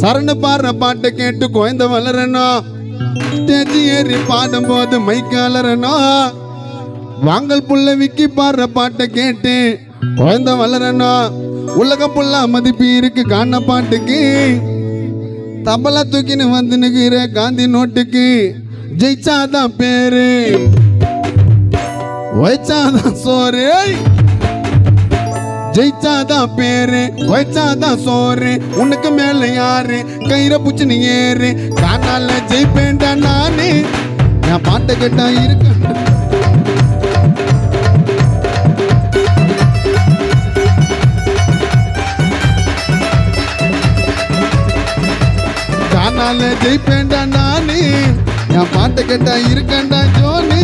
சரண பாடுற பாட்டை கேட்டு குழந்தை வளரணும் ஸ்டேஜி ஏறி பாடும்போது மைக்கு அலறணும் வாங்கல் புள்ள விக்கி பாடுற பாட்டை கேட்டு குழந்தை வளரணும் உலக புள்ள மதிப்பு இருக்கு காண பாட்டுக்கு. தபலா தூக்கின்னு வந்து நிற்கிற காந்தி நோட்டுக்கு ஜெயிச்சாதான் பேரு. வைச்சாதான் சோறு. ஜெயிச்சாதான் பேரு வச்சாதான் சோறு உனக்கு மேல யாரு? கயிற புச்சு நீ ஏறு. காணால ஜெயிப்பேன்டா நானு. நான் பாட்டை கேட்டா இருக்க நான் ஜெயிப்பேண்டா நானு. என் பாட்டை கேட்டா இருக்கேன்டா ஜோனு.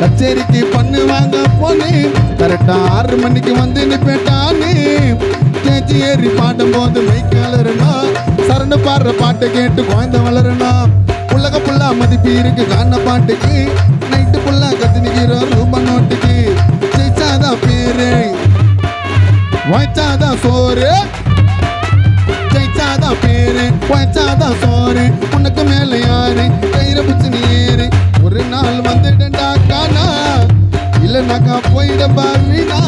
கச்சேரிக்கு பண்ணு வாங்க போனே. கரெக்டா ஆறு மணிக்கு வந்து நிப்பேட்டானு கேஜி ஏறி பாடும் போது மைக்கு அலறனா சரண பாடுற பாட்டை கேட்டு குழந்தை வளரனா. புள்ளக புல்லா மதிப்பு இருக்கு காண பாட்டுக்கு. நைட்டு புள்ளா கத்தினிக்கிறோம் நிக்கிற ரூபா நோட்டுக்கு. ஜெயிச்சாதான் பேரு. வாய்ச்சாதான் சோறு. பேரு? வாய்ச்சாதான் சோறு உனக்கு மேல யாரு? கயிறு பிடிச்சு நீ ஏறு. ஒரு நாள் வந்துட்டா இல்லைனாக்கா போயிட பாருனா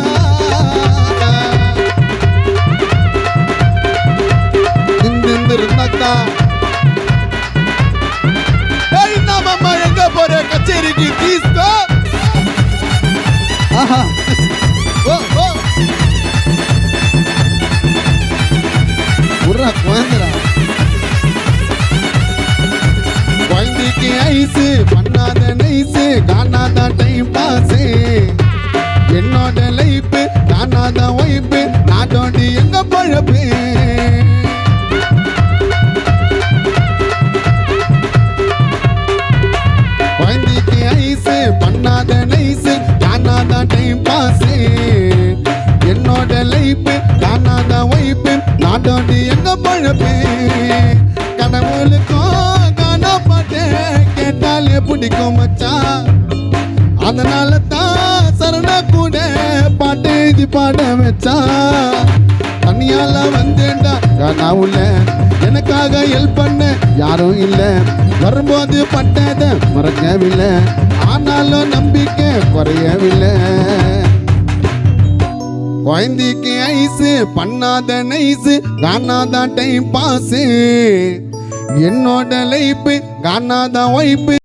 குழந்தைக்கு பண்ணாத நைஸு காணாத டைம் பாஸு என்னோட லைஃப் காணாத ஒய்ஃபு நாட்டோடி எங்க பழப்பு? குழந்தைக்கு ஐஸு பண்ணாத நைஸு காணாத டைம் பாஸு என்னோட லைஃப் காணாத ஒய்ஃபு நாட்டோடி எங்க பழப்பு? கடவுளுக்கும் பிடிக்கும் மச்சான் அதனால தான் சரணா கூட பாட்டு எழுதி பாட வச்சான் தனியால வந்தேன்டா நான் உள்ள. எனக்காக ஹெல்ப் பண்ண யாரும் இல்லை. வரும்போது பட்டத மறக்கவில்லை. ஆனாலும் நம்பிக்கை குறையவில்லை. குழந்தைக்கு ஐஸு பண்ணாத நைஸு காணாதான் டைம் பாஸு என்னோட லைஃபு காணாதான் ஒய்ப்பு